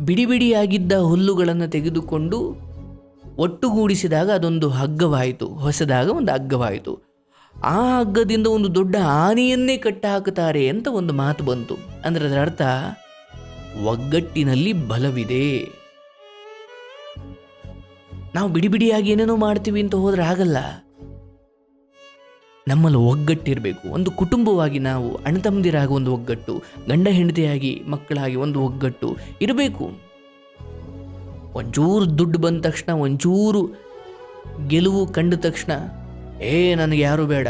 ಬಿಡಿ ಬಿಡಿಯಾಗಿದ್ದ ಹುಲ್ಲುಗಳನ್ನು ತೆಗೆದುಕೊಂಡು ಒಟ್ಟುಗೂಡಿಸಿದಾಗ ಅದೊಂದು ಹಗ್ಗವಾಯಿತು, ಹೊಸದಾಗ ಒಂದು ಹಗ್ಗವಾಯಿತು. ಆ ಹಗ್ಗದಿಂದ ಒಂದು ದೊಡ್ಡ ಆನೆಯನ್ನೇ ಕಟ್ಟಾಕುತ್ತಾರೆ ಅಂತ ಒಂದು ಮಾತು ಬಂತು. ಅಂದ್ರೆ ಅದರ ಅರ್ಥ, ಒಗ್ಗಟ್ಟಿನಲ್ಲಿ ಬಲವಿದೆ. ನಾವು ಬಿಡಿ ಬಿಡಿಯಾಗಿ ಏನೇನೋ ಮಾಡ್ತೀವಿ ಅಂತ ಹೋದ್ರೆ ಆಗಲ್ಲ. ನಮ್ಮಲ್ಲಿ ಒಗ್ಗಟ್ಟಿರಬೇಕು. ಒಂದು ಕುಟುಂಬವಾಗಿ ನಾವು ಅಣ್ಣತಮ್ಮದಿರಾಗಿ ಒಂದು ಒಗ್ಗಟ್ಟು, ಗಂಡ ಹೆಂಡತಿಯಾಗಿ ಮಕ್ಕಳಾಗಿ ಒಂದು ಒಗ್ಗಟ್ಟು ಇರಬೇಕು. ಒಂಚೂರು ದುಡ್ಡು ಬಂದ ತಕ್ಷಣ, ಒಂಚೂರು ಗೆಲುವು ಕಂಡ ತಕ್ಷಣ, ಏ, ನನಗೆ ಯಾರು ಬೇಡ.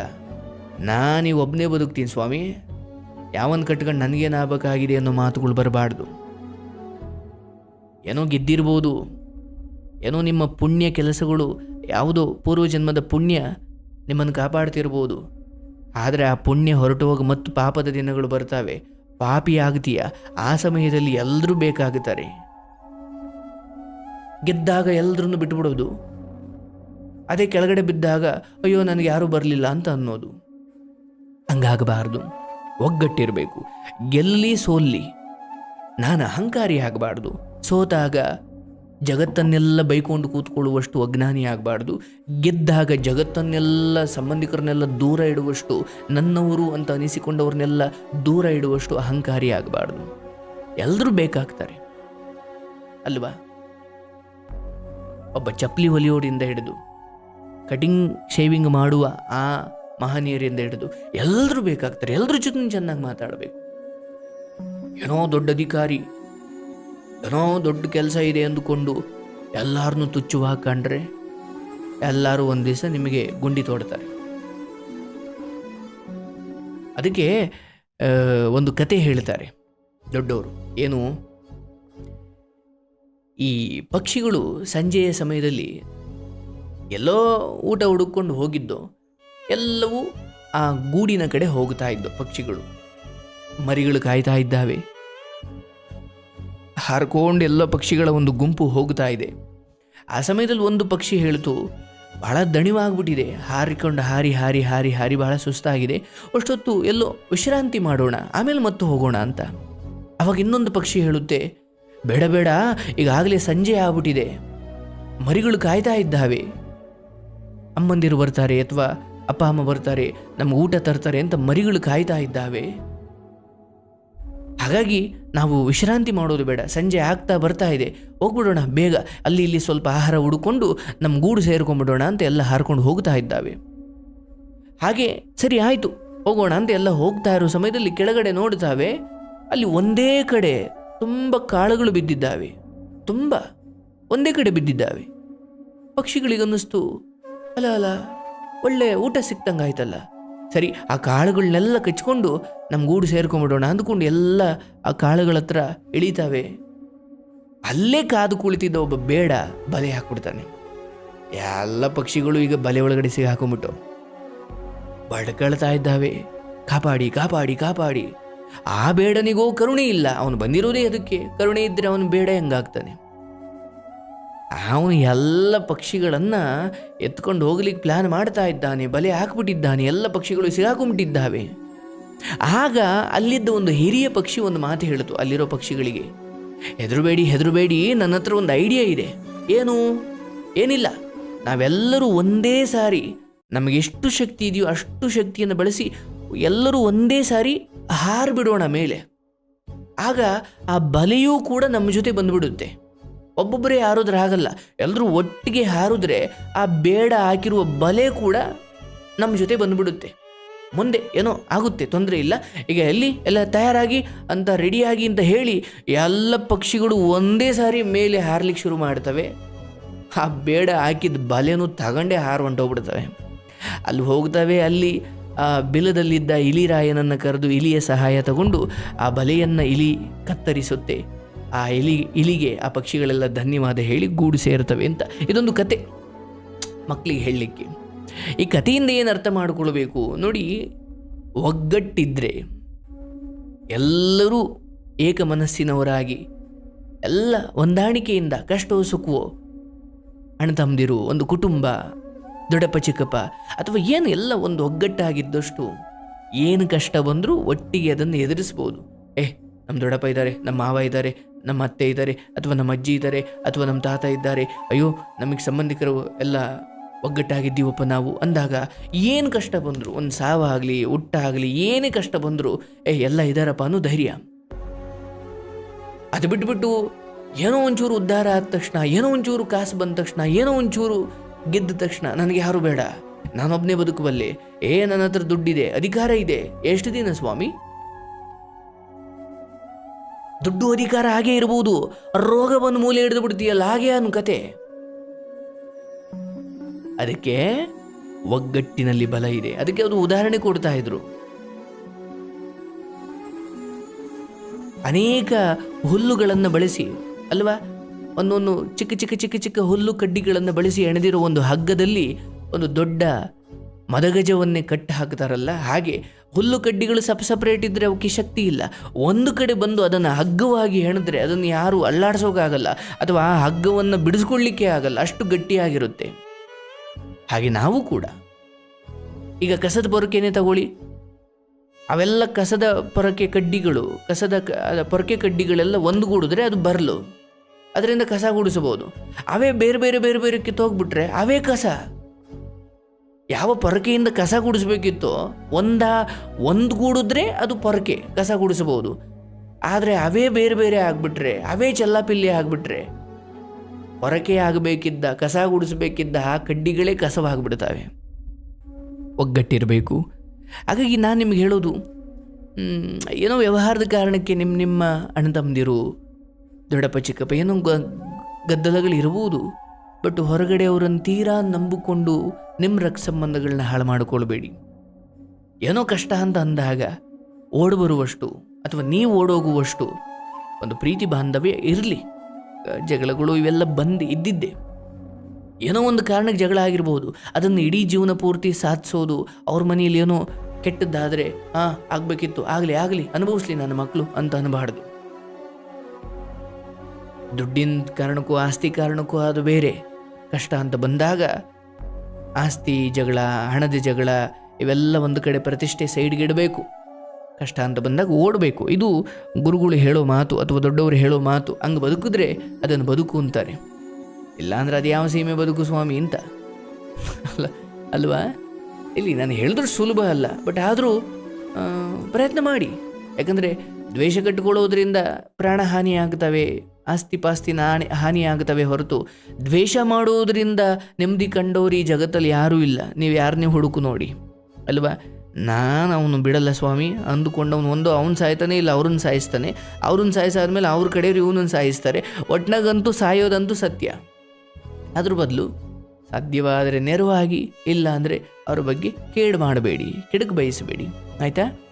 ನಾನು ಒಬ್ಬನೇ ಬದುಕ್ತೀನಿ ಸ್ವಾಮಿ. ಯಾವನ್ ಕಟ್ಕೊಂಡು ನನಗೇನು ಆಗಬೇಕಾಗಿದೆ ಅನ್ನೋ ಮಾತುಗಳು ಬರಬಾರ್ದು. ಏನೋ ಗೆದ್ದಿರ್ಬೋದು. ಏನೋ ನಿಮ್ಮ ಪುಣ್ಯ ಕೆಲಸಗಳು, ಯಾವುದೋ ಪೂರ್ವಜನ್ಮದ ಪುಣ್ಯ ನಿಮ್ಮನ್ನು ಕಾಪಾಡ್ತಿರ್ಬೋದು. ಆದರೆ ಆ ಪುಣ್ಯ ಹೊರಟು ಹೋಗಿ ಮತ್ತು ಪಾಪದ ದಿನಗಳು ಬರ್ತವೆ ಪಾಪಿ ಆಗ್ತೀಯ. ಆ ಸಮಯದಲ್ಲಿ ಎಲ್ಲರೂ ಬೇಕಾಗುತ್ತಾರೆ. ಗೆದ್ದಾಗ ಎಲ್ಲರನ್ನು ಬಿಟ್ಬಿಡೋದು ಅದೇ ಕೆಳಗಡೆ ಬಿದ್ದಾಗ, ಅಯ್ಯೋ, ನನಗೆ ಯಾರೂ ಬರಲಿಲ್ಲ ಅಂತ ಅನ್ನೋದು. ಹಂಗಾಗಬಾರ್ದು. ಒಗ್ಗಟ್ಟಿರಬೇಕು. ಗೆಲ್ಲಿ ಸೋಲ್ಲಿ. ನಾನು ಅಹಂಕಾರಿ ಆಗಬಾರ್ದು. ಸೋತಾಗ ಜಗತ್ತನ್ನೆಲ್ಲ ಬೈಕೊಂಡು ಕೂತ್ಕೊಳ್ಳುವಷ್ಟು ಅಜ್ಞಾನಿ ಆಗಬಾರ್ದು. ಗೆದ್ದಾಗ ಜಗತ್ತನ್ನೆಲ್ಲ ಸಂಬಂಧಿಕರನ್ನೆಲ್ಲ ದೂರ ಇಡುವಷ್ಟು, ನನ್ನವರು ಅಂತ ಅನಿಸಿಕೊಂಡವ್ರನ್ನೆಲ್ಲ ದೂರ ಇಡುವಷ್ಟು ಅಹಂಕಾರಿ ಆಗಬಾರ್ದು. ಎಲ್ಲರೂ ಬೇಕಾಗ್ತಾರೆ. ಅಲ್ವಾ? ಒಬ್ಬ ಚಪ್ಪಲಿ ಹೊಲಿಯೋರಿಂದ ಹಿಡಿದು, ಕಟಿಂಗ್, ಶೇವಿಂಗ್ ಮಾಡುವ ಆ ಮಹನೀಯರಿಂದ ಹಿಡಿದು ಎಲ್ಲರೂ ಬೇಕಾಗ್ತಾರೆ. ಎಲ್ಲರ ಜೊತೆ ಚೆನ್ನಾಗಿ ಮಾತಾಡಬೇಕು. ಏನೋ ದೊಡ್ಡ ಅಧಿಕಾರಿ ಏನೋ ದೊಡ್ಡ ಕೆಲಸ ಇದೆ ಅಂದುಕೊಂಡು ಎಲ್ಲರನ್ನೂ ತುಚ್ಚು ಹಾಕೊಂಡ್ರೆ ಎಲ್ಲರೂ ಒಂದು ದಿವಸ ನಿಮಗೆ ಗುಂಡಿ ತೋಡ್ತಾರೆ. ಅದಕ್ಕೆ ಒಂದು ಕತೆ ಹೇಳ್ತಾರೆ ದೊಡ್ಡವರು. ಏನು? ಈ ಪಕ್ಷಿಗಳು ಸಂಜೆಯ ಸಮಯದಲ್ಲಿ ಎಲ್ಲೋ ಊಟ ಹುಡುಕೊಂಡು ಹೋಗಿದ್ದು, ಎಲ್ಲವೂ ಆ ಗೂಡಿನ ಕಡೆ ಹೋಗ್ತಾ ಇದ್ದು ಪಕ್ಷಿಗಳು. ಮರಿಗಳು ಕಾಯ್ತಾ ಇದ್ದಾವೆ. ಹಾರ್ಕೊಂಡು ಎಲ್ಲ ಪಕ್ಷಿಗಳ ಒಂದು ಗುಂಪು ಹೋಗ್ತಾ ಇದೆ. ಆ ಸಮಯದಲ್ಲಿ ಒಂದು ಪಕ್ಷಿ ಹೇಳಿತು, ಬಹಳ ದಣಿವಾಗ್ಬಿಟ್ಟಿದೆ. ಹಾರಿಕೊಂಡು ಹಾರಿ ಹಾರಿ ಹಾರಿ ಹಾರಿ ಬಹಳ ಸುಸ್ತಾಗಿದೆ. ಅಷ್ಟೊತ್ತು ಎಲ್ಲೋ ವಿಶ್ರಾಂತಿ ಮಾಡೋಣ, ಆಮೇಲೆ ಮತ್ತೆ ಹೋಗೋಣ ಅಂತ. ಅವಾಗ ಇನ್ನೊಂದು ಪಕ್ಷಿ ಹೇಳುತ್ತೆ, ಬೇಡ ಬೇಡ, ಈಗಾಗಲೇ ಸಂಜೆ ಆಗ್ಬಿಟ್ಟಿದೆ. ಮರಿಗಳು ಕಾಯ್ತಾ ಇದ್ದಾವೆ. ಅಮ್ಮಂದಿರು ಬರ್ತಾರೆ, ಅಥವಾ ಅಪ್ಪ, ಅಮ್ಮ ಬರ್ತಾರೆ, ನಮ್ಮ ಊಟ ತರ್ತಾರೆ ಅಂತ ಮರಿಗಳು ಕಾಯ್ತಾ ಇದ್ದಾವೆ. ಹಾಗಾಗಿ ನಾವು ವಿಶ್ರಾಂತಿ ಮಾಡೋದು ಬೇಡ. ಸಂಜೆ ಆಗ್ತಾ ಬರ್ತಾ ಇದೆ. ಹೋಗ್ಬಿಡೋಣ, ಬೇಗ. ಅಲ್ಲಿ ಇಲ್ಲಿ ಸ್ವಲ್ಪ ಆಹಾರ ಹುಡುಕೊಂಡು ನಮ್ಮ ಗೂಡು ಸೇರ್ಕೊಂಡ್ಬಿಡೋಣ ಅಂತ ಎಲ್ಲ ಹಾರ್ಕೊಂಡು ಹೋಗ್ತಾ ಇದ್ದಾವೆ. ಹಾಗೆ, ಸರಿ ಆಯಿತು. ಹೋಗೋಣ ಅಂತ ಎಲ್ಲ ಹೋಗ್ತಾ ಇರೋ ಸಮಯದಲ್ಲಿ ಕೆಳಗಡೆ ನೋಡ್ತಾವೆ. ಅಲ್ಲಿ ಒಂದೇ ಕಡೆ ತುಂಬ ಕಾಳುಗಳು ಬಿದ್ದಿದ್ದಾವೆ. ತುಂಬ. ಒಂದೇ ಕಡೆ ಬಿದ್ದಿದ್ದಾವೆ. ಪಕ್ಷಿಗಳಿಗನ್ನಿಸ್ತು ಅಲ್ಲ ಅಲ್ಲ ಒಳ್ಳೆ ಊಟ ಸಿಕ್ತಂಗಾಯ್ತಲ್ಲ. ಸರಿ, ಆ ಕಾಳುಗಳನ್ನೆಲ್ಲ ಕಚ್ಕೊಂಡು ನಮ್ಮ ಗೂಡು ಸೇರ್ಕೊಂಬಿಡೋಣ ಅಂದ್ಕೊಂಡು ಎಲ್ಲ ಆ ಕಾಳುಗಳ ಹತ್ರ ಇಳಿತಾವೆ. ಅಲ್ಲೇ ಕಾದು ಕುಳಿತಿದ್ದ ಒಬ್ಬ ಬೇಡ ಬಲೆ ಹಾಕ್ಬಿಡ್ತಾನೆ. ಎಲ್ಲ ಪಕ್ಷಿಗಳು ಈಗ ಬಲೆ ಒಳಗಡೆ ಸಿಗಿ ಹಾಕೊಂಡ್ಬಿಟ್ಟು ಬಡ್ಕೊಳ್ತಾ ಇದ್ದಾವೆ. ಕಾಪಾಡಿ ಕಾಪಾಡಿ ಕಾಪಾಡಿ. ಆ ಬೇಡನಿಗೋ ಕರುಣೆ ಇಲ್ಲ, ಅವನು ಬಂದಿರೋದೇ ಅದಕ್ಕೆ. ಕರುಣೆ ಇದ್ದರೆ ಅವನು ಬೇಡ ಹೆಂಗಾಗ್ತಾನೆ. ಅವನು ಎಲ್ಲ ಪಕ್ಷಿಗಳನ್ನು ಎತ್ಕೊಂಡು ಹೋಗ್ಲಿಕ್ಕೆ ಪ್ಲ್ಯಾನ್ ಮಾಡ್ತಾ ಇದ್ದಾನೆ, ಬಲೆ ಹಾಕ್ಬಿಟ್ಟಿದ್ದಾನೆ, ಎಲ್ಲ ಪಕ್ಷಿಗಳು ಸಿಗಾಕೊಂಬಿಟ್ಟಿದ್ದಾವೆ ಆಗ ಅಲ್ಲಿದ್ದ ಒಂದು ಹಿರಿಯ ಪಕ್ಷಿ ಒಂದು ಮಾತು ಹೇಳಿತು ಅಲ್ಲಿರೋ ಪಕ್ಷಿಗಳಿಗೆ, ಹೆದರಬೇಡಿ ಹೆದರಬೇಡಿ, ನನ್ನ ಹತ್ರ ಒಂದು ಐಡಿಯಾ ಇದೆ. ಏನು? ಏನಿಲ್ಲ. ನಾವೆಲ್ಲರೂ ಒಂದೇ ಸಾರಿ ನಮಗೆಷ್ಟು ಶಕ್ತಿ ಇದೆಯೋ ಅಷ್ಟು ಶಕ್ತಿಯನ್ನು ಬಳಸಿ ಎಲ್ಲರೂ ಒಂದೇ ಸಾರಿ ಹಾರಿಬಿಡೋಣ ಮೇಲೆ. ಆಗ ಆ ಬಲೆಯೂ ಕೂಡ ನಮ್ಮ ಜೊತೆ ಬಂದ್ಬಿಡುತ್ತೆ. ಒಬ್ಬೊಬ್ಬರೇ ಹಾರೋದ್ರೆ ಆಗಲ್ಲ ಎಲ್ಲರೂ ಒಟ್ಟಿಗೆ ಹಾರಿದ್ರೆ ಆ ಬೇಡ ಹಾಕಿರುವ ಬಲೆ ಕೂಡ ನಮ್ಮ ಜೊತೆ ಬಂದ್ಬಿಡುತ್ತೆ. ಮುಂದೆ ಏನೋ ಆಗುತ್ತೆ, ತೊಂದರೆ ಇಲ್ಲ. ಈಗ ಎಲ್ಲಿ ಎಲ್ಲ ತಯಾರಾಗಿ ಅಂತ ರೆಡಿಯಾಗಿ ಅಂತ ಹೇಳಿ ಎಲ್ಲ ಪಕ್ಷಿಗಳು ಒಂದೇ ಸಾರಿ ಮೇಲೆ ಹಾರ್ಲಿಕ್ಕೆ ಶುರು ಮಾಡ್ತವೆ. ಆ ಬೇಡ ಹಾಕಿದ ಬಲೆನೂ ತಗೊಂಡೇ ಹಾರು ಹೊಂಟೋಗ್ಬಿಡ್ತವೆ ಅಲ್ಲಿ ಹೋಗ್ತವೆ ಅಲ್ಲಿ ಆ ಬಿಲದಲ್ಲಿದ್ದ ಇಲಿರಾಯನನ್ನು ಕರೆದು ಇಲಿಯ ಸಹಾಯ ತಗೊಂಡು ಆ ಬಲೆಯನ್ನು ಇಲಿ ಕತ್ತರಿಸುತ್ತೆ. ಆ ಇಲಿ, ಇಲಿಗೆ ಆ ಪಕ್ಷಿಗಳೆಲ್ಲ ಧನ್ಯವಾದ ಹೇಳಿ ಗೂಡು ಸೇರ್ತವೆ ಅಂತ. ಇದೊಂದು ಕತೆ. ಮಕ್ಕಳಿಗೆ ಹೇಳಲಿಕ್ಕೆ. ಈ ಕಥೆಯಿಂದ ಏನು ಅರ್ಥ ಮಾಡಿಕೊಳ್ಬೇಕು? ನೋಡಿ, ಒಗ್ಗಟ್ಟಿದ್ರೆ ಎಲ್ಲರೂ ಏಕ ಮನಸ್ಸಿನವರಾಗಿ ಎಲ್ಲ ಹೊಂದಾಣಿಕೆಯಿಂದ, ಕಷ್ಟವೋ ಸುಖವೋ, ಅಣ್ಣ ತಮ್ಮದಿರು, ಒಂದು ಕುಟುಂಬ, ದೊಡ್ಡಪ್ಪ, ಚಿಕ್ಕಪ್ಪ, ಅಥವಾ ಏನು ಎಲ್ಲ ಒಂದು ಒಗ್ಗಟ್ಟಾಗಿದ್ದಷ್ಟು, ಏನು ಕಷ್ಟ ಬಂದರೂ ಒಟ್ಟಿಗೆ ಅದನ್ನು ಎದುರಿಸ್ಬೋದು. ಏ ನಮ್ಮ ದೊಡ್ಡಪ್ಪ ಇದ್ದಾರೆ, ನಮ್ಮ ಮಾವ ಇದ್ದಾರೆ, ನಮ್ಮ ಅತ್ತೆ ಇದ್ದಾರೆ, ಅಥವಾ ನಮ್ಮ ಅಜ್ಜಿ ಇದ್ದಾರೆ, ಅಥವಾ ನಮ್ಮ ತಾತ ಇದ್ದಾರೆ. ಅಯ್ಯೋ, ನಮಗೆ ಸಂಬಂಧಿಕರು ಎಲ್ಲ ಒಗ್ಗಟ್ಟಾಗಿದ್ದೀವಪ್ಪ ನಾವು. ಅಂದಾಗ ಏನು ಕಷ್ಟ ಬಂದರು, ಒಂದು ಸಾವಾಗಲಿ ಹುಟ್ಟಾಗಲಿ ಏನೇ ಕಷ್ಟ ಬಂದರೂ, ಏ, ಎಲ್ಲ ಇದ್ದಾರಪ್ಪ ಅನ್ನೋ ಧೈರ್ಯ. ಅದು ಬಿಟ್ಬಿಟ್ಟು ಏನೋ ಒಂಚೂರು ಉದ್ಧಾರ ಆದ ತಕ್ಷಣ, ಏನೋ ಒಂಚೂರು ಕಾಸು ಬಂದ ತಕ್ಷಣ, ಏನೋ ಒಂಚೂರು ಗೆದ್ದ ತಕ್ಷಣ, ನನಗೆ ಯಾರು ಬೇಡ. ನಾನೊಬ್ಬನೇ ಬದುಕಬಲ್ಲೆ. ಏ, ನನ್ನ ಹತ್ರ ದುಡ್ಡಿದೆ, ಅಧಿಕಾರ ಇದೆ. ಎಷ್ಟು ದಿನ ಸ್ವಾಮಿ? ದುಡ್ಡು ಅಧಿಕಾರ ಹಾಗೆ ಇರಬಹುದು. ರೋಗವನ್ನು ಮೂಲೆ ಹಿಡಿದು ಬಿಡ್ತೀಯಲ್ಲ, ಹಾಗೆ ಅನ್ನು ಕತೆ. ಅದಕ್ಕೆ ಒಗ್ಗಟ್ಟಿನಲ್ಲಿ ಬಲ ಇದೆ. ಅದಕ್ಕೆ ಅದು ಉದಾಹರಣೆ ಕೊಡ್ತಾ ಇದ್ರು. ಅನೇಕ ಹುಲ್ಲುಗಳನ್ನು ಬಳಸಿ, ಅಲ್ವಾ? ಒಂದೊಂದು ಚಿಕ್ಕ ಚಿಕ್ಕ ಚಿಕ್ಕ ಚಿಕ್ಕ ಹುಲ್ಲು ಕಡ್ಡಿಗಳನ್ನು ಬಳಸಿ ಎಣೆದಿರುವ ಒಂದು ಹಗ್ಗದಲ್ಲಿ ಒಂದು ದೊಡ್ಡ ಮದಗಜವನ್ನೇ ಕಟ್ಟಿ ಹಾಕ್ತಾರಲ್ಲ ಹಾಗೆ ಹುಲ್ಲು ಕಡ್ಡಿಗಳು ಸಪ್ ಸಪ್ರೇಟ್ ಇದ್ದರೆ ಅವಕ್ಕೆ ಶಕ್ತಿ ಇಲ್ಲ. ಒಂದು ಕಡೆ ಬಂದು ಅದನ್ನು ಹಗ್ಗವಾಗಿ ಹೆಣಿದ್ರೆ ಅದನ್ನು ಯಾರೂ ಅಲ್ಲಾಡಿಸೋಕ್ಕಾಗಲ್ಲ ಅಥವಾ ಆ ಹಗ್ಗವನ್ನು ಬಿಡಿಸ್ಕೊಳ್ಳಿಕ್ಕೆ ಆಗಲ್ಲ. ಅಷ್ಟು ಗಟ್ಟಿಯಾಗಿರುತ್ತೆ. ಹಾಗೆ ನಾವು ಕೂಡ. ಈಗ ಕಸದ ಪೊರಕೆನೇ ತಗೊಳ್ಳಿ. ಅವೆಲ್ಲ ಕಸದ ಪೊರಕೆ ಕಡ್ಡಿಗಳು, ಕಸದ ಪೊರಕೆ ಕಡ್ಡಿಗಳೆಲ್ಲ ಒಂದುಗೂಡಿದ್ರೆ ಅದು ಬರಲು. ಅದರಿಂದ ಕಸ ಗುಡಿಸಬಹುದು. ಅವೇ ಬೇರೆ ಬೇರೆ ಬೇರೆ ಬೇರೆ ಕಿತ್ತೋಗ್ಬಿಟ್ರೆ ಅವೇ ಕಸ. ಯಾವ ಪೊರಕೆಯಿಂದ ಕಸ ಗುಡಿಸ್ಬೇಕಿತ್ತೋ, ಒಂದ, ಒಂದು ಗೂಡಿದ್ರೆ ಅದು ಪೊರಕೆ, ಕಸ ಗುಡಿಸಬಹುದು. ಆದರೆ ಅವೇ ಬೇರೆ ಬೇರೆ ಆಗಿಬಿಟ್ರೆ, ಅವೇ ಚೆಲ್ಲಾಪಿಲ್ಲಿ ಆಗಿಬಿಟ್ರೆ ಹೊರಕೆ ಆಗಬೇಕಿದ್ದ, ಕಸ ಗುಡಿಸಬೇಕಿದ್ದ ಆ ಕಡ್ಡಿಗಳೇ ಕಸವಾಗಿಬಿಡ್ತವೆ. ಒಗ್ಗಟ್ಟಿರಬೇಕು. ಹಾಗಾಗಿ ನಾನು ನಿಮ್ಗೆ ಹೇಳೋದು ಏನೋ ವ್ಯವಹಾರದ ಕಾರಣಕ್ಕೆ ನಿಮ್ಮ ನಿಮ್ಮ ಅಣ್ಣ ತಮ್ಮದಿರು, ದೊಡ್ಡಪ್ಪ, ಚಿಕ್ಕಪ್ಪ, ಏನೋ ಗದ್ದಲಗಳು ಇರಬಹುದು ಬಟ್ ಹೊರಗಡೆ ಅವರನ್ನು ತೀರಾ ನಂಬಿಕೊಂಡು ನಿಮ್ಮ ರಕ್ತ ಸಂಬಂಧಗಳನ್ನ ಹಾಳು ಮಾಡಿಕೊಳ್ಬೇಡಿ. ಏನೋ ಕಷ್ಟ ಅಂತ ಅಂದಾಗ ಓಡಿ ಬರುವಷ್ಟು ಅಥವಾ ನೀವು ಓಡೋಗುವಷ್ಟು ಒಂದು ಪ್ರೀತಿ ಬಾಂಧವ್ಯ ಇರಲಿ. ಜಗಳಗಳು ಇವೆಲ್ಲ ಬಂದು ಇದ್ದಿದ್ದೆ. ಏನೋ ಒಂದು ಕಾರಣಕ್ಕೆ ಜಗಳ ಆಗಿರ್ಬೋದು. ಅದನ್ನು ಇಡೀ ಜೀವನ ಪೂರ್ತಿ ಸಾಧಿಸೋದು ಅವ್ರ ಮನೆಯಲ್ಲಿ ಏನೋ ಕೆಟ್ಟದ್ದಾದರೆ, ಹಾಂ, ಆಗಬೇಕಿತ್ತು, ಆಗಲಿ ಆಗಲಿ, ಅನುಭವಿಸ್ಲಿ ನನ್ನ ಮಕ್ಕಳು ಅಂತ ಅನ್ಬಾರ್ದು. ದುಡ್ಡಿನ ಕಾರಣಕ್ಕೂ ಆಸ್ತಿ ಕಾರಣಕ್ಕೂ ಅದು ಬೇರೆ. ಕಷ್ಟ ಅಂತ ಬಂದಾಗ ಆಸ್ತಿ ಜಗಳ, ಹಣದ ಜಗಳ, ಇವೆಲ್ಲ ಒಂದು ಕಡೆ ಪ್ರತಿಷ್ಠೆ ಸೈಡ್ಗೆ ಇಡಬೇಕು ಕಷ್ಟ ಅಂತ ಬಂದಾಗ ಓಡಬೇಕು. ಇದು ಗುರುಗಳು ಹೇಳೋ ಮಾತು ಅಥವಾ ದೊಡ್ಡವರು ಹೇಳೋ ಮಾತು. ಹಂಗೆ ಬದುಕಿದ್ರೆ ಅದನ್ನು ಬದುಕು ಅಂತಾರೆ. ಇಲ್ಲಾಂದ್ರೆ ಅದು ಯಾವ ಸೀಮೆ ಬದುಕು ಸ್ವಾಮಿ ಅಂತ? ಅಲ್ಲ, ಅಲ್ವಾ? ಇಲ್ಲಿ ನಾನು ಹೇಳಿದ್ರು ಸುಲಭ ಅಲ್ಲ, ಬಟ್ ಆದರೂ ಪ್ರಯತ್ನ ಮಾಡಿ. ಯಾಕಂದರೆ ದ್ವೇಷ ಕಟ್ಟಿಕೊಳ್ಳೋದ್ರಿಂದ ಪ್ರಾಣಹಾನಿ ಆಗ್ತವೆ ಆಸ್ತಿ ಪಾಸ್ತಿ ನಾಣಿ ಹಾನಿ ಆಗ್ತವೆ ಹೊರತು ದ್ವೇಷ ಮಾಡುವುದರಿಂದ ನೆಮ್ಮದಿ ಕಂಡವ್ರು ಈ ಜಗತ್ತಲ್ಲಿ ಯಾರೂ ಇಲ್ಲ. ನೀವು ಯಾರನ್ನೇ ಹುಡುಕು ನೋಡಿ. ಅಲ್ವಾ? ನಾನು ಅವನು ಬಿಡಲ್ಲ ಸ್ವಾಮಿ. ಅಂದುಕೊಂಡವನು ಒಂದು, ಅವ್ನು ಸಾಯ್ತಾನೆ ಇಲ್ಲ, ಅವ್ರನ್ನ ಸಾಯಿಸ್ತಾನೆ. ಅವ್ರನ್ನ ಸಾಯಿಸಾದ್ಮೇಲೆ ಅವ್ರ ಕಡೆಯವ್ರು ಇವನನ್ನು ಸಾಯಿಸ್ತಾರೆ. ಒಟ್ನಾಗಂತೂ ಸಾಯೋದಂತೂ ಸತ್ಯ. ಅದ್ರ ಬದಲು ಸಾಧ್ಯವಾದರೆ ನೆರವಾಗಿ ಇಲ್ಲ ಅಂದರೆ ಅವ್ರ ಬಗ್ಗೆ ಕೇಡು ಮಾಡಬೇಡಿ, ಕೆಡಕು ಬಯಸಬೇಡಿ. ಆಯಿತಾ?